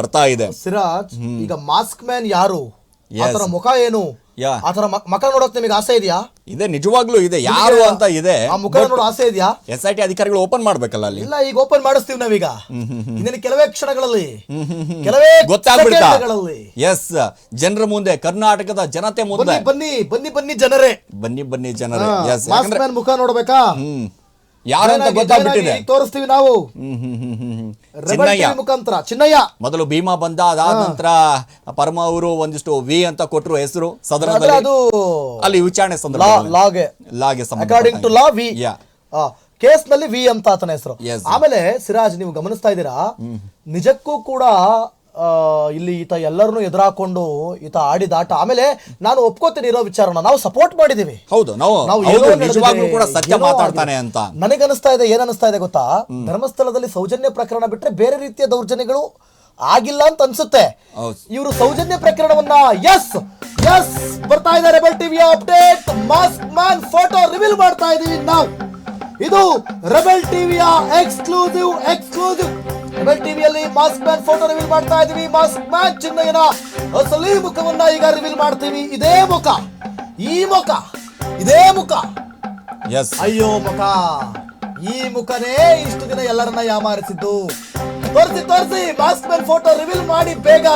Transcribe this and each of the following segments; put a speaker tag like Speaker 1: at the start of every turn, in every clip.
Speaker 1: ಬರ್ತಾ ಇದೆ.
Speaker 2: ಸಿರಾಜ್ ಈಗ ಮಾಸ್ಕ್ ಮ್ಯಾನ್ ಯಾರು. ಆತರ ಮುಖ ಏನು? ಆತರ ಮಕ ನೋಡಕ್ ನಿಮಗೆ ಆಸೆ ಇದೆಯಾ?
Speaker 1: ಇದೆ ನಿಜವಾಗ್ಲೂ ಇದೆ. ಯಾರು ಅಂತ ಇದೆ
Speaker 2: ಆ ಮುಖ ನೋಡೋ ಆಸೆ ಇದೆಯಾ?
Speaker 1: ಎಸ್ ಐ ಟಿ ಅಧಿಕಾರಿಗಳು ಓಪನ್ ಮಾಡ್ಬೇಕಲ್ಲ ಅಲ್ಲಿ?
Speaker 2: ಇಲ್ಲ ಈಗ ಓಪನ್ ಮಾಡಿಸ್ತೀವಿ ನಾವೀಗ. ಇದನ್ನ ಕೆಲವೇ ಕ್ಷಣಗಳಲ್ಲಿ ಕೆಲವೇ
Speaker 1: ಗೊತ್ತಾಗ್ಬಿಡ್ತಾ?
Speaker 2: ಸೆಕೆಂಡ್ಗಳಲ್ಲಿ.
Speaker 1: ಎಸ್ ಜನರ ಮುಂದೆ ಕರ್ನಾಟಕದ ಜನತೆ ಮುಂದೆ.
Speaker 2: ಬನ್ನಿ ಬನ್ನಿ ಬನ್ನಿ ಜನರೇ.
Speaker 1: ಬನ್ನಿ ಬನ್ನಿ ಜನರೇ. ಎಸ್
Speaker 2: ಮುಖ ನೋಡ್ಬೇಕಾ?
Speaker 1: ಯಾರು ಅಂತ
Speaker 2: ತೋರಿಸ್ತೀವಿ ನಾವು.
Speaker 1: ಗೊತ್ತಾಗ್ಬಿಟ್ಟಿದೆ
Speaker 2: ತೋರಿಸ್ತೀವಿ ನಾವು ಮುಖಾಂತರ. ಚಿನ್ನಯ್ಯ.
Speaker 1: ಮೊದಲು ಭೀಮಾ ಬಂದ ಅದಾದ ನಂತರ ಪರಮ ಅವರು ಒಂದಿಷ್ಟು ವಿ ಅಂತ ಕೊಟ್ಟರು ಹೆಸರು
Speaker 2: ಸದನ
Speaker 1: ಸದನದಲ್ಲಿ.
Speaker 2: ಅದು
Speaker 1: ಅಲ್ಲಿ ವಿಚಾರಣೆ
Speaker 2: ಲಾಗೆ.
Speaker 1: ಲಾಗೆ
Speaker 2: ಅಕಾರ್ಡಿಂಗ್ ಟು ಲಾ ವಿ.
Speaker 1: ಯಾ
Speaker 2: ಕೇಸ್ನಲ್ಲಿ ವಿ ಅಂತ ಆತನ ಹೆಸರು. ಆಮೇಲೆ ಸಿರಾಜ್ ನೀವು ಗಮನಿಸ್ತಾ ಇದ್ದೀರಾ? ನಿಜಕ್ಕೂ ಕೂಡ ಇಲ್ಲಿ ಈತ ಎಲ್ಲರನ್ನೂ ಎದುರಾಕೊಂಡು ಈತ ಆಡಿದ ಆಟ. ಆಮೇಲೆ ನಾನು ಒಪ್ಕೋತೀನಿ ಇರೋ ವಿಚಾರನ. ನಾವು ಸಪೋರ್ಟ್ ಮಾಡಿದೀವಿ.
Speaker 1: ಹೌದು ನಾವು
Speaker 2: ನಾವು
Speaker 1: ನಿಜವಾಗ್ಲೂ ಕೂಡ ಸತ್ಯ ಮಾತಾಡ್ತಾನೆ ಅಂತ.
Speaker 2: ನನಗೆ ಅನಿಸ್ತಾ ಇದೆ ಏನ್ ಅನಿಸ್ತಾ ಇದೆ ಗೊತ್ತಾ? ಧರ್ಮಸ್ಥಳದಲ್ಲಿ ಸೌಜನ್ಯ ಪ್ರಕರಣ ಬಿಟ್ರೆ ಬೇರೆ ರೀತಿಯ ದೌರ್ಜನ್ಯಗಳು ಆಗಿಲ್ಲ ಅಂತ ಅನ್ಸುತ್ತೆ. ಇವರು ಸೌಜನ್ಯ ಪ್ರಕರಣವನ್ನ ಎಸ್ ಎಸ್ ಬರ್ತಾ ಇದೆ ರೆಬಲ್ ಟಿವಿಯ update mask man photo reveal ಮಾಡ್ತಾ ಇದೀವಿ ನಾವು. ಇದು ರೆಬಲ್ ಟಿವಿಯ ಎಕ್ಸ್ಕ್ಲೂಸಿವ್ ಎಕ್ಸ್ಕ್ಲೂಸಿವ್ ರೆಬಲ್ ಟಿವಿಯಲ್ಲಿ ಮಾಸ್ಕ್ ಮ್ಯಾನ್ ಫೋಟೋ ರಿವೀಲ್ ಮಾಡ್ತಾ ಇದೀವಿ ಮಾಸ್ಕ್ ಮ್ಯಾನ್ ಚಿನ್ನಯ್ಯನ ಅಸಲಿ ಮುಖವನ್ನ ಈಗ ರಿವೀಲ್ ಮಾಡ್ತೀವಿ. ಇದೇ ಮುಖ. ಈ ಮುಖ. ಇದೇ ಮುಖ.
Speaker 1: ಎಸ್
Speaker 2: ಅಯ್ಯೋ ಮುಖ. ಈ ಮುಖನೇ ಇಷ್ಟು ದಿನ ಎಲ್ಲರನ್ನ ಯಾಮಾರಿಸಿದ್ದು. ತೋರಿಸಿ ತೋರಿಸಿ. ಮಾಸ್ಕ್ ಮ್ಯಾನ್ ಫೋಟೋ ರಿವೀಲ್ ಮಾಡಿ ಬೇಗ.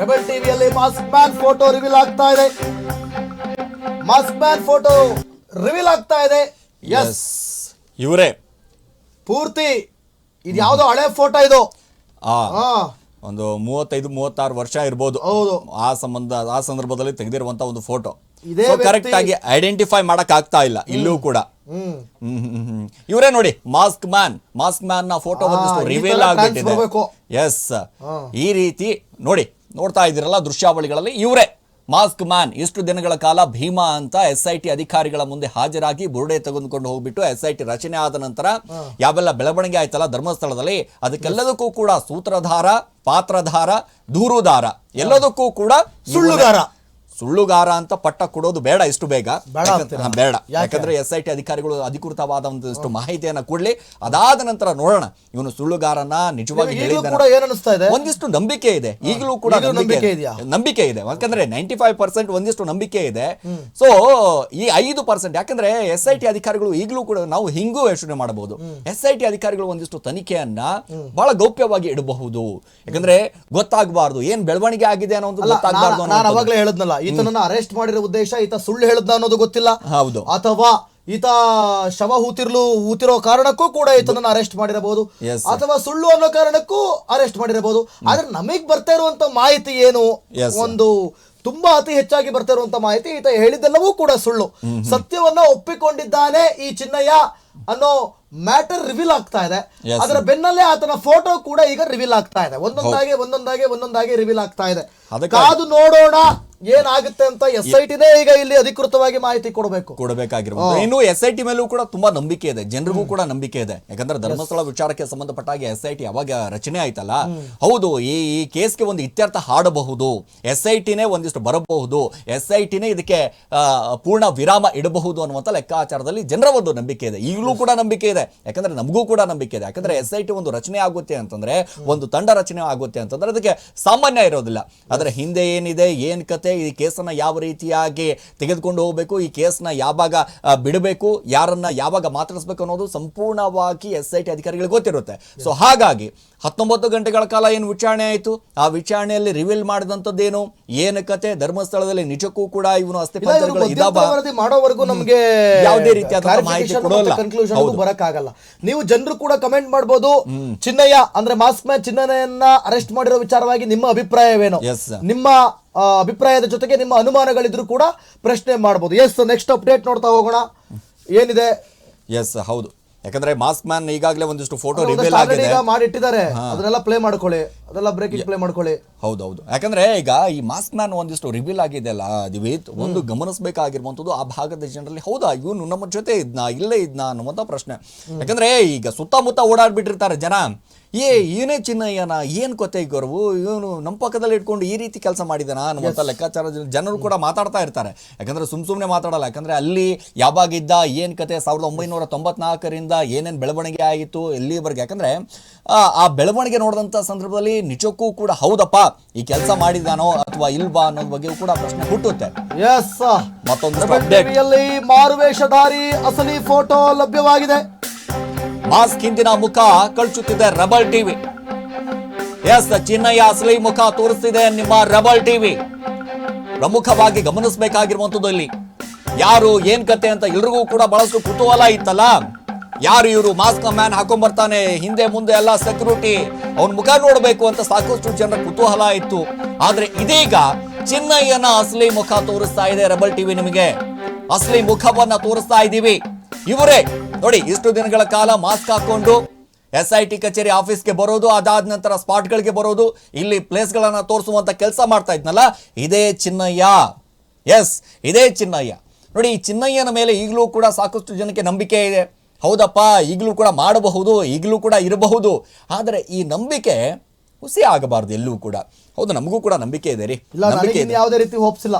Speaker 2: ರೆಬಲ್ ಟಿವಿಯಲ್ಲಿ ಮಾಸ್ಕ್ ಮ್ಯಾನ್ ಫೋಟೋ ರಿವೀಲ್ ಆಗ್ತಾ ಇದೆ. ಮಾಸ್ಕ್ ಮ್ಯಾನ್ ಫೋಟೋ ರಿವೀಲ್ ಆಗ್ತಾ ಇದೆ. ಎಸ್
Speaker 1: ಎಸ್ ಇವರೇ.
Speaker 2: ಪೂರ್ತಿ ಇದು ಯಾವ್ದೋ ಹಳೆ ಫೋಟೋ ಇದು.
Speaker 1: ಆ
Speaker 2: ಹಾ.
Speaker 1: ಒಂದು ಮೂವತ್ತೈದು ಮೂವತ್ತಾರು ವರ್ಷ ಇರ್ಬೋದು.
Speaker 2: ಹೌದು.
Speaker 1: ಆ ಸಂಬಂಧ ಆ ಸಂದರ್ಭದಲ್ಲಿ ತೆಗೆದಿರುವಂತ ಒಂದು ಫೋಟೋ
Speaker 2: ಇದೇ
Speaker 1: ಕರೆಕ್ಟ್ ಆಗಿ ಐಡೆಂಟಿಫೈ ಮಾಡಕ್ ಆಗ್ತಾ ಇಲ್ಲ ಇಲ್ಲೂ ಕೂಡ. ಇವರೇ ನೋಡಿ ಮಾಸ್ಕ್ ಮ್ಯಾನ್ ಮಾಸ್ಕ್ ಮ್ಯಾನ್ನ ಫೋಟೋ ರಿವೀಲ್ ಆಗ್ಬಿಟ್ಟಿದೆ. ಎಸ್ ಈ ರೀತಿ ನೋಡಿ ನೋಡ್ತಾ ಇದ್ದೀರಲ್ಲ ದೃಶ್ಯಾವಳಿಗಳಲ್ಲಿ ಇವರೇ. Mask man. ಇಷ್ಟು ದಿನಗಳ ಕಾಲ ಭೀಮಾ ಅಂತ ಎಸ್ ಐ ಟಿ ಅಧಿಕಾರಿಗಳ ಮುಂದೆ ಹಾಜರಾಗಿ ಬುರುಡೆ ತೆಗೆದುಕೊಂಡು ಹೋಗ್ಬಿಟ್ಟು ಎಸ್ ಐ ಟಿ ರಚನೆ ಆದ ನಂತರ ಯಾವೆಲ್ಲ ಬೆಳವಣಿಗೆ ಆಯ್ತಲ್ಲ ಧರ್ಮಸ್ಥಳದಲ್ಲಿ ಅದಕ್ಕೆಲ್ಲದಕ್ಕೂ ಕೂಡ ಸೂತ್ರಧಾರ ಪಾತ್ರಧಾರ ದೂರುದಾರ. ಎಲ್ಲದಕ್ಕೂ ಕೂಡ
Speaker 2: ಸುಳ್ಳುಗಾರ.
Speaker 1: ಸುಳ್ಳುಗಾರ ಅಂತ ಪಟ್ಟ ಕೊಡೋದು ಬೇಡ ಇಷ್ಟು ಬೇಗ.
Speaker 2: ಬೇಡ
Speaker 1: ಯಾಕಂದ್ರೆ- ಎಸ್ ಐ ಟಿ ಅಧಿಕಾರಿಗಳು ಅಧಿಕೃತವಾದ ಒಂದಷ್ಟು ಮಾಹಿತಿಯನ್ನ ಕೊಡ್ಲಿ. ಅದಾದ ನಂತರ ನೋಡೋಣ. ಇವನು ಸುಳ್ಳುಗಾರನ? ನಿಜವಾಗಿ ಒಂದಿಷ್ಟು ನಂಬಿಕೆ ಇದೆ. ಈಗಲೂ ಕೂಡ ನಂಬಿಕೆ ಇದೆ. ನಂಬಿಕೆ ಇದೆ. ಯಾಕಂದ್ರೆ ನೈಂಟಿ ಫೈವ್ ಪರ್ಸೆಂಟ್ ಒಂದಿಷ್ಟು ನಂಬಿಕೆ ಇದೆ. ಸೊ ಈ ಐದು ಪರ್ಸೆಂಟ್ ಯಾಕಂದ್ರೆ ಎಸ್ ಐ ಟಿ ಅಧಿಕಾರಿಗಳು ಈಗಲೂ ಕೂಡ ನಾವು ಹಿಂಗೂ ಯೋಚನೆ ಮಾಡಬಹುದು. ಎಸ್ ಐ ಟಿ ಅಧಿಕಾರಿಗಳು ಒಂದಿಷ್ಟು ತನಿಖೆಯನ್ನ ಬಹಳ ಗೌಪ್ಯವಾಗಿ ಇಡಬಹುದು. ಯಾಕಂದ್ರೆ ಗೊತ್ತಾಗಬಾರದು. ಏನ್ ಬೆಳವಣಿಗೆ ಆಗಿದೆ ಅನ್ನೋ
Speaker 2: ಒಂದು
Speaker 1: ಗೊತ್ತಾಗಬಾರ್ದು
Speaker 2: ನಾನು ಅವಾಗಲೇ ಹೇಳದ್ನಲ್ಲ ಈತನನ್ನ ಅರೆಸ್ಟ್ ಮಾಡಿರೋ ಉದ್ದೇಶ ಈತ ಸುಳ್ಳು ಹೇಳದ್ನ ಅನ್ನೋದು ಗೊತ್ತಿಲ್ಲ.
Speaker 1: ಹೌದು.
Speaker 2: ಅಥವಾ ಈತ ಶವ ಹೂತಿರ್ಲು ಹೂತಿರೋ ಕಾರಣಕ್ಕೂ ಕೂಡ ಈತನನ್ನ ಅರೆಸ್ಟ್ ಮಾಡಿರಬಹುದು. ಅಥವಾ ಸುಳ್ಳು ಅನ್ನೋ ಕಾರಣಕ್ಕೂ ಅರೆಸ್ಟ್ ಮಾಡಿರಬಹುದು. ಆದ್ರೆ ನಮಗ್ ಬರ್ತಾ ಇರುವಂತ ಮಾಹಿತಿ ಏನು? ಒಂದು ತುಂಬಾ ಅತಿ ಹೆಚ್ಚಾಗಿ ಬರ್ತಾ ಇರುವಂತ ಮಾಹಿತಿ ಈತ ಹೇಳಿದ್ದೆಲ್ಲವೂ ಕೂಡ ಸುಳ್ಳು. ಸತ್ಯವನ್ನ ಒಪ್ಪಿಕೊಂಡಿದ್ದಾನೆ ಈ ಚಿನ್ನಯ್ಯ ಅನ್ನೋ ಮ್ಯಾಟರ್ ರಿವೀಲ್ ಆಗ್ತಾ ಇದೆ. ಅದರ ಬೆನ್ನಲ್ಲೇ ಆತನ ಫೋಟೋ ಕೂಡ ಈಗ ರಿವೀಲ್ ಆಗ್ತಾ ಇದೆ. ಒಂದೊಂದಾಗಿ ಒಂದೊಂದಾಗಿ ಒಂದೊಂದಾಗಿ ರಿವೀಲ್ ಆಗ್ತಾ ಇದೆ. ಕಾದು ನೋಡೋಣ. ಏನಾಗುತ್ತೆ ಅಂತ ಎಸ್ ಐ ಟಿನೇ ಈಗ ಇಲ್ಲಿ ಅಧಿಕೃತವಾಗಿ ಮಾಹಿತಿ ಕೊಡಬೇಕು.
Speaker 1: ಕೊಡಬೇಕಾಗಿರ್ಬೋದು. ಇನ್ನು ಎಸ್ ಐ ಟಿ ಮೇಲೂ ಕೂಡ ತುಂಬಾ ನಂಬಿಕೆ ಇದೆ. ಜನರಿಗೂ ಕೂಡ ನಂಬಿಕೆ ಇದೆ. ಯಾಕಂದ್ರೆ ಧರ್ಮಸ್ಥಳ ವಿಚಾರಕ್ಕೆ ಸಂಬಂಧಪಟ್ಟ ಹಾಗೆ ಎಸ್ ಐ ಟಿ ಯಾವಾಗ ರಚನೆ ಆಯ್ತಲ್ಲ? ಹೌದು ಈ ಈ ಕೇಸ್ಗೆ ಒಂದು ಇತ್ಯರ್ಥ ಹಾಡಬಹುದು. ಎಸ್ ಐ ಟಿನೇ ಒಂದಿಷ್ಟು ಬರಬಹುದು. ಎಸ್ ಐ ಟಿನೇ ಇದಕ್ಕೆ ಪೂರ್ಣ ವಿರಾಮ ಇಡಬಹುದು ಅನ್ನುವಂಥ ಲೆಕ್ಕಾಚಾರದಲ್ಲಿ ಜನರ ಒಂದು ನಂಬಿಕೆ ಇದೆ. ಈಗಲೂ ಕೂಡ ನಂಬಿಕೆ ಇದೆ. ಯಾಕಂದ್ರೆ ನಮಗೂ ಕೂಡ ನಂಬಿಕೆ ಇದೆ. ಯಾಕಂದ್ರೆ ಎಸ್ ಐ ಟಿ ಒಂದು ರಚನೆ ಆಗುತ್ತೆ ಅಂತಂದ್ರೆ ಒಂದು ತಂಡ ರಚನೆ ಆಗುತ್ತೆ ಅಂತಂದ್ರೆ ಅದಕ್ಕೆ ಸಾಮಾನ್ಯ ಇರೋದಿಲ್ಲ. ಅದರ ಹಿಂದೆ ಏನಿದೆ ಏನ್ ಕತೆ ಈ ಕೇಸನ್ನ ಯಾವ ರೀತಿಯಾಗಿ ತೆಗೆದುಕೊಂಡು ಹೋಗಬೇಕು ಈ ಕೇಸ್ನ ಯಾವಾಗ ಬಿಡಬೇಕು ಯಾರನ್ನ ಯಾವಾಗ ಮಾತಾಡಿಸ್ಬೇಕು ಅನ್ನೋದು ಸಂಪೂರ್ಣವಾಗಿ ಎಸ್ ಐ ಟಿ ಅಧಿಕಾರಿಗಳಿಗೆ ಗೊತ್ತಿರುತ್ತೆ. ಸೊ ಹಾಗಾಗಿ ಹತ್ತೊಂಬತ್ತು ಗಂಟೆಗಳ ಕಾಲ ಏನು ವಿಚಾರಣೆ ಆಯಿತು? ಆ ವಿಚಾರಣೆಯಲ್ಲಿ ರಿವೀಲ್ ಮಾಡಿದಂಥದ್ದೇನು? ಏನು ಕತೆ? ಧರ್ಮಸ್ಥಳದಲ್ಲಿ ನಿಜಕ್ಕೂ ಕೂಡ ಇವನು ಅಸ್ಥಿ
Speaker 2: ಮಾಡೋವರೆಗೂ ನಮಗೆ
Speaker 1: ಯಾವುದೇ ರೀತಿಯ ಮಾಹಿತಿ ಕೊಡೋಲ್ಲ.
Speaker 2: ಬರಕ್ಕಾಗಲ್ಲ. ನೀವು ಜನರು ಕೂಡ ಕಮೆಂಟ್ ಮಾಡಬಹುದು ಚಿನ್ನಯ್ಯ ಅಂದ್ರೆ ಮಾಸ್ಕ್ ಮ್ಯಾನ್ ಚಿನ್ನಯ್ಯನ ಅರೆಸ್ಟ್ ಮಾಡಿರೋ ವಿಚಾರವಾಗಿ ನಿಮ್ಮ ಅಭಿಪ್ರಾಯವೇನು? ನಿಮ್ಮ ಅಭಿಪ್ರಾಯದ ಜೊತೆಗೆ ನಿಮ್ಮ ಅನುಮಾನಗಳಿದ್ರು ಕೂಡ ಪ್ರಶ್ನೆ ಮಾಡಬಹುದು ಎಸ್ ನೆಕ್ಸ್ಟ್ ಅಪ್ಡೇಟ್ ನೋಡ್ತಾ ಹೋಗೋಣ. ಏನಿದೆ?
Speaker 1: ಎಸ್ ಹೌದು. ಯಾಕಂದ್ರೆ ಮಾಸ್ಕ್ ಮ್ಯಾನ್ ಈಗಾಗಲೇ ಒಂದಿಷ್ಟು ಫೋಟೋ ರಿವೀಲ್ ಆಗಿದೆ.
Speaker 2: ಮಾಡಿಟ್ಟಿದ್ದಾರೆ. ಅದನ್ನೆಲ್ಲ ಪ್ಲೇ ಮಾಡ್ಕೊಳ್ಳಿ. ಅದೆಲ್ಲ ಬ್ರೇಕಿಂಗ್ ಪ್ಲೇ ಮಾಡ್ಕೊಳ್ಳಿ.
Speaker 1: ಹೌದೌದು. ಯಾಕಂದ್ರೆ ಈಗ ಈ ಮಾಸ್ಕ್ ಮ್ಯಾನ್ ಒಂದಿಷ್ಟು ರಿವೀಲ್ ಆಗಿದೆ ಅಲ್ಲ ದಿವೇತ್. ಒಂದು ಗಮನಿಸಬೇಕಾಗಿರುವಂತದ್ದು ಆ ಭಾಗದ ಜನರಲ್ಲಿ ಹೌದಾ ಇವನು ನಮ್ಮ ಜೊತೆ ಇದ್ನಾ ಇಲ್ಲೇ ಇದ್ನ ಅನ್ನುವಂಥ ಪ್ರಶ್ನೆ. ಯಾಕಂದ್ರೆ ಈಗ ಸುತ್ತಮುತ್ತ ಓಡಾಡ್ಬಿಟ್ಟಿರ್ತಾರೆ ಜನ. ಏ ಏನೇ ಚಿನ್ನಯ್ಯನ ಏನ್ ಕೊತ್ತೆ ಗೌರವು? ಇವನು ನಮ್ಮ ಪಕ್ಕದಲ್ಲಿ ಇಟ್ಕೊಂಡು ಈ ರೀತಿ ಕೆಲಸ ಮಾಡಿದನ ಅನ್ನುವಂಥ ಲೆಕ್ಕಾಚಾರ ಜನ- ಜನರು ಕೂಡ ಮಾತಾಡ್ತಾ ಇರ್ತಾರೆ. ಯಾಕಂದ್ರೆ ಸುಮ್ ಸುಮ್ಮನೆ ಮಾತಾಡಲ್ಲ. ಯಾಕಂದ್ರೆ ಅಲ್ಲಿ ಯಾವಾಗಿದ್ದ ಏನ್ ಕತೆ ಸಾವಿರದ ಒಂಬೈನೂರ ತೊಂಬತ್ನಾಲ್ಕರಿಂದ ಏನೇನು ಬೆಳವಣಿಗೆ ಆಯಿತು ಎಲ್ಲಿವರೆಗೆ? ಯಾಕಂದ್ರೆ ಆ, ಆ ಬೆಳವಣಿಗೆ ನೋಡಿದಂಥ ಸಂದರ್ಭದಲ್ಲಿ ನಿಜಕ್ಕೂ ಕೂಡ ಹೌದಪ್ಪ? ಈ ಕೆಲಸ ಮಾಡಿದಾನೋ ಅಥವಾ ಇಲ್ವಾ ಅನ್ನೋದ್ ಬಗ್ಗೆಯೂ ಕೂಡ ಪ್ರಶ್ನೆ ಹುಟ್ಟುತ್ತೆ.
Speaker 2: ಎಸ್
Speaker 1: ಮತ್ತೊಂದು
Speaker 2: ಮಾರುವೇಷಧಾರಿ ಅಸಲಿ ಫೋಟೋ ಲಭ್ಯವಾಗಿದೆ.
Speaker 1: ಮಾಸ್ಕ್ ಹಿಂದಿನ ಮುಖ ಕಳ್ಚುತ್ತಿದೆ ರಬಲ್ ಟಿವಿ ಎಸ್ ಚಿನ್ನಯ್ಯ ಅಸಲಿ ಮುಖ ತೋರಿಸ್ತಿದೆ ನಿಮ್ಮ ರಬಲ್ ಟಿವಿ ಪ್ರಮುಖವಾಗಿ ಗಮನಿಸಬೇಕಾಗಿರುವಂತದ್ದು ಇಲ್ಲಿ. ಯಾರು ಏನ್ ಕತೆ ಅಂತ ಎಲ್ರಿಗೂ ಕೂಡ ಬಹಳಷ್ಟು ಕುತೂಹಲ ಇತ್ತಲ್ಲ? ಯಾರು ಇವರು? ಮಾಸ್ಕ್ ಮ್ಯಾನ್ ಹಾಕೊಂಡ್ ಬರ್ತಾನೆ. ಹಿಂದೆ ಮುಂದೆ ಎಲ್ಲ ಸೆಕ್ಯೂರಿಟಿ ಅವನ್ ಮುಖ ನೋಡಬೇಕು ಅಂತ ಸಾಕಷ್ಟು ಜನರ ಕುತೂಹಲ ಇತ್ತು. ಆದ್ರೆ ಇದೀಗ ಚಿನ್ನಯ್ಯನ ಅಸಲಿ ಮುಖ ತೋರಿಸ್ತಾ ಇದೆ ರೆಬಲ್ ಟಿವಿ ನಿಮಗೆ. ಅಸಲಿ ಮುಖವನ್ನ ತೋರಿಸ್ತಾ ಇದ್ದೀವಿ ಇವರೇ, ನೋಡಿ, ಇಷ್ಟು ದಿನಗಳ ಕಾಲ ಮಾಸ್ಕ್ ಹಾಕೊಂಡು ಎಸ್ ಐ ಟಿ ಕಚೇರಿ ಆಫೀಸ್ಗೆ ಬರೋದು, ಅದಾದ ನಂತರ ಸ್ಪಾಟ್ಗಳಿಗೆ ಬರೋದು, ಇಲ್ಲಿ ಪ್ಲೇಸ್ಗಳನ್ನ ತೋರಿಸುವಂತ ಕೆಲಸ ಮಾಡ್ತಾ ಇದ್ನಲ್ಲ? ಇದೇ ಚಿನ್ನಯ್ಯ. ಎಸ್ ಇದೇ ಚಿನ್ನಯ್ಯ. ನೋಡಿ, ಈ ಚಿನ್ನಯ್ಯನ ಮೇಲೆ ಈಗಲೂ ಕೂಡ ಸಾಕಷ್ಟು ಜನಕ್ಕೆ ನಂಬಿಕೆ ಇದೆ. ಹೌದಪ್ಪ ಈಗಲೂ ಕೂಡ ಮಾಡಬಹುದು ಈಗಲೂ ಕೂಡ ಇರಬಹುದು. ಆದರೆ ಈ ನಂಬಿಕೆ ಹುಸಿ ಆಗಬಾರ್ದು ಎಲ್ಲೂ ಕೂಡ. ಹೌದು ನಮಗೂ ಕೂಡ ನಂಬಿಕೆ ಇದೆ ರೀ.
Speaker 2: ಇಲ್ಲ
Speaker 1: ನಂಬಿಕೆ
Speaker 2: ಯಾವುದೇ ರೀತಿ ಹೋಪ್ಸಿಲ್ಲ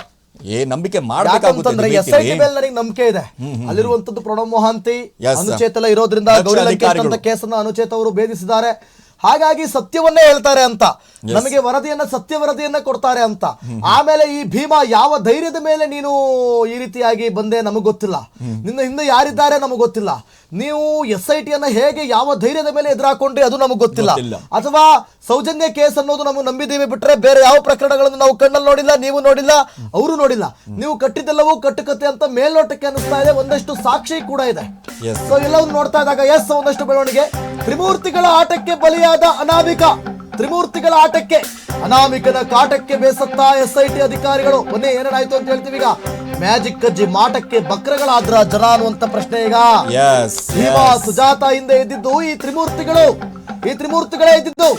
Speaker 1: ಏ ನಂಬಿಕೆ
Speaker 2: ಯಾಕಂತಂದ್ರೆ ಎಸ್ ಐ ಟಿ
Speaker 1: ಮಾಡಬೇಕಾಗುತ್ತೆ
Speaker 2: ಮೇಲೆ ನನಗೆ ನಂಬಿಕೆ ಇದೆ. ಅಲ್ಲಿರುವಂತದ್ದು ಪ್ರಣವ್ ಮೊಹಾಂತಿ. ಅನುಚೇತ ಎಲ್ಲ ಇರೋದ್ರಿಂದ ಗೌರಿ ಲಂಕೇಶ್ ಅಂತ. ಕೇಸನ್ನ ಅನುಚೇತ ಅವರು ಭೇದಿಸಿದ್ದಾರೆ. ಹಾಗಾಗಿ ಸತ್ಯವನ್ನೇ ಹೇಳ್ತಾರೆ ಅಂತ. ನಮಗೆ ವರದಿಯನ್ನ ಸತ್ಯ ವರದಿಯನ್ನ ಕೊಡ್ತಾರೆ ಅಂತ. ಆಮೇಲೆ ಈ ಭೀಮಾ ಯಾವ ಧೈರ್ಯದ ಮೇಲೆ ನೀನು ಈ ರೀತಿಯಾಗಿ ಬಂದೆ ನಮಗ್ ಗೊತ್ತಿಲ್ಲ. ನಿನ್ನ ಹಿಂದೆ ಯಾರಿದ್ದಾರೆ ನಮಗ್ ಗೊತ್ತಿಲ್ಲ. ನೀವು ಎಸ್ ಐ ಟಿಯನ್ನು ಹೇಗೆ ಯಾವ ಧೈರ್ಯದ ಮೇಲೆ ಎದುರಾಕೊಂಡ್ರಿ ಅದು ನಮಗೆ ಗೊತ್ತಿಲ್ಲ. ಅಥವಾ ಸೌಜನ್ಯ ಕೇಸ್ ಅನ್ನೋದು ನಮಗೆ ನಂಬಿದ್ದೀವಿ ಬಿಟ್ರೆ ಬೇರೆ ಯಾವ ಪ್ರಕರಣಗಳನ್ನು ನಾವು ಕಣ್ಣಲ್ಲಿ ನೋಡಿಲ್ಲ ನೀವು ನೋಡಿಲ್ಲ ಅವರು ನೋಡಿಲ್ಲ. ನೀವು ಕಟ್ಟಿದ್ದೆಲ್ಲವೂ ಕಟ್ಟುಕತೆ ಅಂತ ಮೇಲ್ನೋಟಕ್ಕೆ ಅನಿಸ್ತಾ ಇದೆ ಒಂದಷ್ಟು ಸಾಕ್ಷಿ ಕೂಡ ಇದೆ. ಸೊ ಎಲ್ಲವನ್ನು ನೋಡ್ತಾ ಇದ್ದಾಗ ಎಸ್ ಒಂದಷ್ಟು ಬೆಳವಣಿಗೆ. ತ್ರಿಮೂರ್ತಿಗಳ ಆಟಕ್ಕೆ ಬಲಿಯಾದ ಅನಾಮಿಕ. ತ್ರಿಮೂರ್ತಿಗಳ ಆಟಕ್ಕೆ ಅನಾಮಿಕನ ಕಾಟಕ್ಕೆ ಬೇಸತ್ತ ಎಸ್ ಐ ಟಿ ಅಧಿಕಾರಿಗಳು. ಮೊನ್ನೆ ಏನೇನಾಯ್ತು ಅಂತ ಹೇಳ್ತೀವಿ ಈಗ. ಮ್ಯಾಜಿಕ್ ಕಜ್ಜಿ ಮಾಟಕ್ಕೆ ಬಕ್ರಗಳಾದ್ರ ಜನ ಅನ್ನುವಂತ ಪ್ರಶ್ನೆ ಈಗ. ಭೀಮಾ ಸುಜಾತ ಹಿಂದೆ ಇದ್ದಿದ್ದು ಈ ತ್ರಿಮೂರ್ತಿಗಳು. ಈ ತ್ರಿಮೂರ್ತಿಗಳೇ ಇದ್ದಿದ್ದು.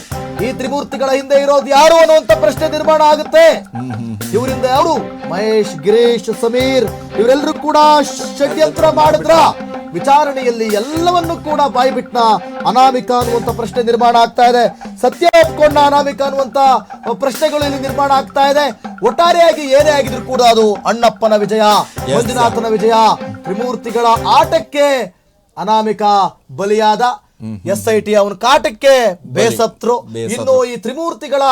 Speaker 2: ಈ ತ್ರಿಮೂರ್ತಿಗಳ ಹಿಂದೆ ಇರೋದು ಯಾರು ಅನ್ನುವಂತ ಪ್ರಶ್ನೆ ನಿರ್ಮಾಣ ಆಗುತ್ತೆ. ಇವರಿಂದ ಯಾರು? ಮಹೇಶ್ ಗಿರೀಶ್ ಸಮೀರ್ ಇವರೆಲ್ಲರೂ ಕೂಡ ಷಡ್ಯಂತ್ರ ಮಾಡಿದ್ರ? ವಿಚಾರಣೆಯಲ್ಲಿ ಎಲ್ಲವನ್ನು ಕೂಡ ಬಾಯ್ಬಿಟ್ನ ಅನಾಮಿಕ ಅನ್ನುವಂಥ ಪ್ರಶ್ನೆ ನಿರ್ಮಾಣ ಆಗ್ತಾ ಇದೆ. ಸತ್ಯ ಒಪ್ಕೊಂಡ ಅನಾಮಿಕ ಅನ್ನುವಂಥ ಪ್ರಶ್ನೆಗಳು ಇಲ್ಲಿ ನಿರ್ಮಾಣ ಆಗ್ತಾ ಇದೆ. ಒಟ್ಟಾರೆಯಾಗಿ ಏನೇ ಆಗಿದ್ರು ಕೂಡ ಅದು ಅಣ್ಣಪ್ಪನ ವಿಜಯ ಮಂಜುನಾಥನ ವಿಜಯ ತ್ರಿಮೂರ್ತಿಗಳ ಆಟಕ್ಕೆ ಅನಾಮಿಕ ಬಲಿಯಾದ. ಎಸ್ ಐ ಟಿ ಅವನ ಕಾಟಕ್ಕೆ ಬೇಸತ್ರು. ಇನ್ನು ಈ ತ್ರಿಮೂರ್ತಿಗಳ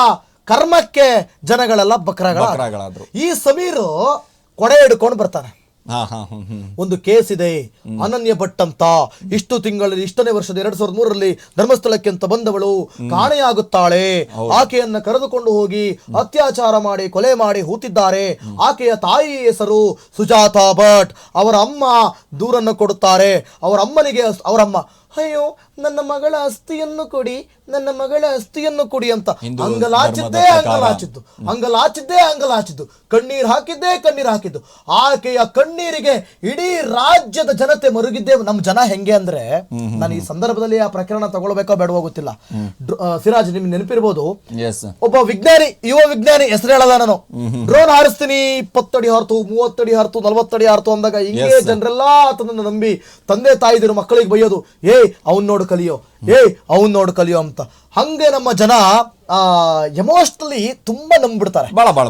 Speaker 2: ಕರ್ಮಕ್ಕೆ ಜನಗಳೆಲ್ಲ ಬಕ್ರಗಳ
Speaker 1: ಬಕ್ರಗಳಾದ್ರು.
Speaker 2: ಈ ಸಮೀರು ಕೊಡೆ ಹಿಡ್ಕೊಂಡು ಬರ್ತಾನೆ. ಒಂದು ಕೇಸ್ ಇದೆ. ಅನನ್ಯ ಭಟ್ ಅಂತ ಇಷ್ಟು ತಿಂಗಳಲ್ಲಿ ಇಷ್ಟನೇ ವರ್ಷದ ಎರಡ್ ಸಾವಿರದ ಮೂರರಲ್ಲಿ ಧರ್ಮಸ್ಥಳಕ್ಕೆ ಅಂತ ಬಂದವಳು ಕಾಣೆಯಾಗುತ್ತಾಳೆ. ಆಕೆಯನ್ನ ಕರೆದುಕೊಂಡು ಹೋಗಿ ಅತ್ಯಾಚಾರ ಮಾಡಿ ಕೊಲೆ ಮಾಡಿ ಹೂತಿದ್ದಾರೆ. ಆಕೆಯ ತಾಯಿ ಹೆಸರು ಸುಜಾತಾ ಭಟ್. ಅವರ ಅಮ್ಮ ದೂರನ್ನು ಕೊಡುತ್ತಾರೆ. ಅವರ ಅಮ್ಮನಿಗೆ ಅವರಮ್ಮ ಅಯ್ಯೋ ನನ್ನ ಮಗಳ ಅಸ್ಥಿಯನ್ನು ಕೊಡಿ ನನ್ನ ಮಗಳ ಅಸ್ಥಿಯನ್ನು ಕೊಡಿ ಅಂತ.
Speaker 1: ಹಿಂದೂ
Speaker 2: ಅಂಗಲಾಚಿದ್ದೇ
Speaker 1: ಧರ್ಮದ ಪ್ರಕಾರ.
Speaker 2: ಅಂಗಲಾಚಿದ್ದು. ಅಂಗಲಾಚಿದ್ದೇ ಅಂಗಲಾಚಿದ್ದು. ಕಣ್ಣೀರು ಹಾಕಿದ್ದೇ ಕಣ್ಣೀರು ಹಾಕಿದ್ದು. ಆಕೆಯ ಕಣ್ಣೀರಿಗೆ ಇಡೀ ರಾಜ್ಯದ ಜನತೆ ಮರುಗಿದ್ದೇ ನಮ್ಮ ಜನ ಹೆಂಗೆ ಅಂದ್ರೆ ನಾನು ಈ ಸಂದರ್ಭದಲ್ಲಿ ಆ ಪ್ರಕರಣ ತಗೊಳ್ಬೇಕೋ ಬೇಡವೋ ಗೊತ್ತಿಲ್ಲ. ಡ್ರ- ಆ, ಸಿರಾಜ್ ನಿಮ್ಗೆ ನೆನಪಿರ್ಬೋದು?
Speaker 1: ಎಸ್
Speaker 2: ಒಬ್ಬ ವಿಜ್ಞಾನಿ ಯುವ ವಿಜ್ಞಾನಿ ಹೆಸರು ಹೇಳಲ್ಲ ನಾನು. ಡ್ರೋನ್ ಹಾರಿಸ್ತೀನಿ ಇಪ್ಪತ್ತಡಿ ಹಾರ್ತು ಮೂವತ್ತಡಿ ಹಾರ್ತು ನಲವತ್ತಡಿ ಹಾರ್ತು ಅಂದಾಗ ಹಿಂಗೆ
Speaker 1: Yes.
Speaker 2: ಜನರೆಲ್ಲ ಆತನನ್ನ ನಂಬಿ ತಂದೆ ತಾಯಿದಿರು ಮಕ್ಕಳಿಗೆ ಬೈಯೋದು ಏಯ್ ಅವ್ನ್ ನೋಡು ಕಲಿಯೋ. ಏಯ್ ಅವ್ನ್ ನೋಡು ಕಲಿಯೋ ಅಂತ. ಹಂಗೆ ನಮ್ಮ ಜನ ಎಮೋಷನಲಿ ತುಂಬಾ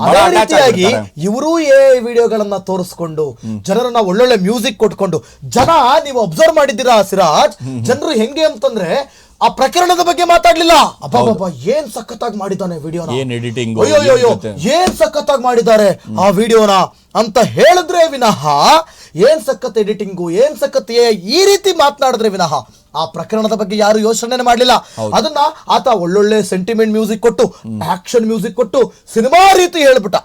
Speaker 2: ಅದೇ ರೀತಿಯಾಗಿ ಇವರು ಏ ವಿಡಿಯೋಗಳನ್ನ ತೋರಿಸ್ಕೊಂಡು ಜನರನ್ನ ಒಳ್ಳೊಳ್ಳೆ ಮ್ಯೂಸಿಕ್ ಕೊಟ್ಕೊಂಡು ಜನ ನೀವು ಅಬ್ಸರ್ವ್ ಮಾಡಿದ್ದೀರಾ ಸಿರಾಜ್? ಜನರು ಹೆಂಗೆ ಅಂತಂದ್ರೆ ಆ ಪ್ರಕರಣದ ಬಗ್ಗೆ ಮಾತಾಡ್ಲಿಲ್ಲ. ಅಬ್ಬಬ್ಬ ಏನ್ ಸಖತ್ತಾಗಿ ಮಾಡಿದ್ದಾನೆ ವಿಡಿಯೋನ?
Speaker 1: ಏನ್ ಎಡಿಟಿಂಗ್
Speaker 2: ಅಯ್ಯೋ ಅಯ್ಯೋ, ಅಯ್ಯೋ
Speaker 1: ಏನ್ ಕತೆ?
Speaker 2: ಏನ್ ಸಖತ್ತಾಗಿ ಮಾಡಿದ್ದಾರೆ ಆ ವಿಡಿಯೋನ? ಅಂತ ಹೇಳಿದ್ರೆ ವಿನಃ ಏನ್ ಸಖತ್ ಎಡಿಟಿಂಗು ಏನ್ ಸಖತ್ ಈ ರೀತಿ ಮಾತನಾಡಿದ್ರೆ ವಿನಃ ಆ ಪ್ರಕರಣದ ಬಗ್ಗೆ ಯಾರು ಯೋಚನೆ ಮಾಡಲಿಲ್ಲ. ಅದನ್ನ ಆತ ಒಳ್ಳೊಳ್ಳೆ ಸೆಂಟಿಮೆಂಟ್ ಮ್ಯೂಸಿಕ್ ಕೊಟ್ಟು ಆಕ್ಷನ್ ಮ್ಯೂಸಿಕ್ ಕೊಟ್ಟು ಸಿನಿಮಾ ರೀತಿ ಹೇಳ್ಬಿಟ್ಟ.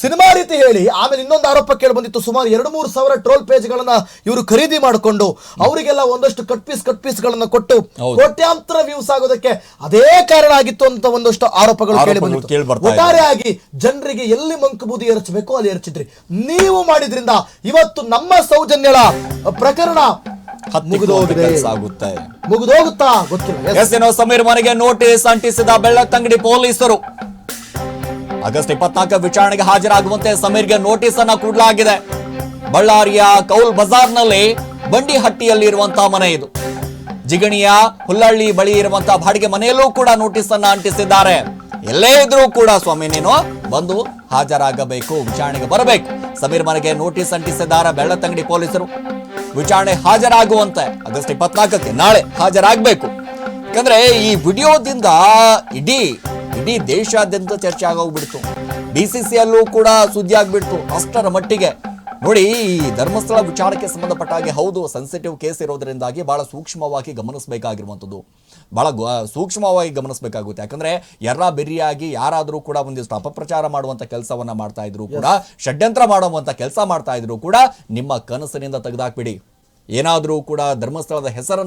Speaker 2: ಸಿನಿಮಾ ರೀತಿ ಹೇಳಿ ಆಮೇಲೆ ಇನ್ನೊಂದು ಆರೋಪ ಕೇಳಿ ಬಂದಿತ್ತು. ಸುಮಾರು ಎರಡು ಮೂರು ಸಾವಿರ ಟ್ರೋಲ್ ಪೇಜ್ಗಳನ್ನ ಇವರು ಖರೀದಿ ಮಾಡಿಕೊಂಡು ಅವರಿಗೆಲ್ಲ ಒಂದಷ್ಟು ಕಟ್ ಪೀಸ್ ಕಟ್ ಪೀಸ್ಗಳನ್ನ ಕೊಟ್ಟು ಕೋಟ್ಯಾಂತರ ವ್ಯೂಸ್ ಆಗೋದಕ್ಕೆ ಅದೇ ಕಾರಣ ಆಗಿತ್ತು ಅಂತ ಒಂದಷ್ಟು ಆರೋಪಗಳು ಕೇಳಿ
Speaker 1: ಆಗಿ
Speaker 2: ಬಂದಿತ್ತು. ಒಟ್ಟಾರೆಯಾಗಿ ಜನರಿಗೆ ಎಲ್ಲಿ ಮಂಕು ಬೂದಿ ಎರಚಬೇಕೋ ಅಲ್ಲಿ ಎರಚಿದ್ರಿ ನೀವು ಮಾಡಿದ್ರಿಂದ ಇವತ್ತು ನಮ್ಮ ಸೌಜನ್ಯಳ ಪ್ರಕರಣ ಮುಗಿದೋಗುತ್ತೆ ಗೊತ್ತಿಲ್ಲ.
Speaker 1: ಸಮೀರ್ ಮನೆಗೆ ನೋಟಿಸ್ ಅಂಟಿಸಿದ ಬೆಳ್ಳತ್ತಂಗಡಿ ಪೊಲೀಸರು. ಆಗಸ್ಟ್ ಇಪ್ಪತ್ನಾಲ್ಕ ವಿಚಾರಣೆಗೆ ಹಾಜರಾಗುವಂತೆ ಸಮೀರ್ಗೆ ನೋಟಿಸ್ ಅನ್ನ ಕೊಡಲಾಗಿದೆ. ಬಳ್ಳಾರಿಯ ಕೌಲ್ ಬಜಾರ್ನಲ್ಲಿ ಬಂಡಿಹಟ್ಟಿಯಲ್ಲಿ ಇರುವಂತಹ ಮನೆ ಇದು. ಜಿಗಣಿಯ ಹುಲ್ಲಳ್ಳಿ ಬಳಿ ಇರುವಂತಹ ಬಾಡಿಗೆ ಮನೆಯಲ್ಲೂ ಕೂಡ ನೋಟಿಸ್ ಅನ್ನ ಅಂಟಿಸಿದ್ದಾರೆ. ಎಲ್ಲೇ ಇದ್ರೂ ಕೂಡ ಸ್ವಾಮಿ ನೀನು ಬಂದು ಹಾಜರಾಗಬೇಕು, ವಿಚಾರಣೆಗೆ ಬರಬೇಕು. ಸಮೀರ್ ಮನೆಗೆ ನೋಟಿಸ್ ಅಂಟಿಸಿದ್ದಾರೆ ಬೆಳ್ಳತಂಗಡಿ ಪೊಲೀಸರು. ವಿಚಾರಣೆ ಹಾಜರಾಗುವಂತೆ ಆಗಸ್ಟ್ ಇಪ್ಪತ್ನಾಲ್ಕಕ್ಕೆ ನಾಳೆ ಹಾಜರಾಗಬೇಕು. ಯಾಕಂದ್ರೆ ಈ ವಿಡಿಯೋದಿಂದ ಇಡೀ ಇಡೀ ದೇಶಾದ್ಯಂತ ಚರ್ಚೆ ಆಗೋಗ್ಬಿಡ್ತು. ಬಿ ಸಿ ಸಿ ಅಲ್ಲೂ ಕೂಡ ಸುದ್ದಿ ಆಗ್ಬಿಡ್ತು ಅಷ್ಟರ ಮಟ್ಟಿಗೆ. ನೋಡಿ ಈ ಧರ್ಮಸ್ಥಳ ವಿಚಾರಕ್ಕೆ ಸಂಬಂಧಪಟ್ಟ ಹಾಗೆ ಹೌದು ಸೆನ್ಸಿಟಿವ್ ಕೇಸ್ ಇರೋದ್ರಿಂದಾಗಿ ಬಹಳ ಸೂಕ್ಷ್ಮವಾಗಿ ಗಮನಿಸಬೇಕಾಗಿರುವಂಥದ್ದು. ಬಹಳ ಸೂಕ್ಷ್ಮವಾಗಿ ಗಮನಿಸಬೇಕಾಗುತ್ತೆ. ಯಾಕಂದ್ರೆ ಎರ್ರ ಬೆರಿಯಾಗಿ ಯಾರಾದರೂ ಕೂಡ ಒಂದಿಷ್ಟು ಅಪಪ್ರಚಾರ ಮಾಡುವಂತ ಕೆಲಸವನ್ನ ಮಾಡ್ತಾ ಇದ್ರು ಕೂಡ ಷಡ್ಯಂತ್ರ ಮಾಡುವಂತ ಕೆಲಸ ಮಾಡ್ತಾ ಇದ್ರು ಕೂಡ ನಿಮ್ಮ ಕನಸಿನಿಂದ ತೆಗೆದಾಕ್ಬಿಡಿ. ಏನಾದರೂ ಕೂಡ ಧರ್ಮಸ್ಥಳದ ಹೆಸರನ್ನು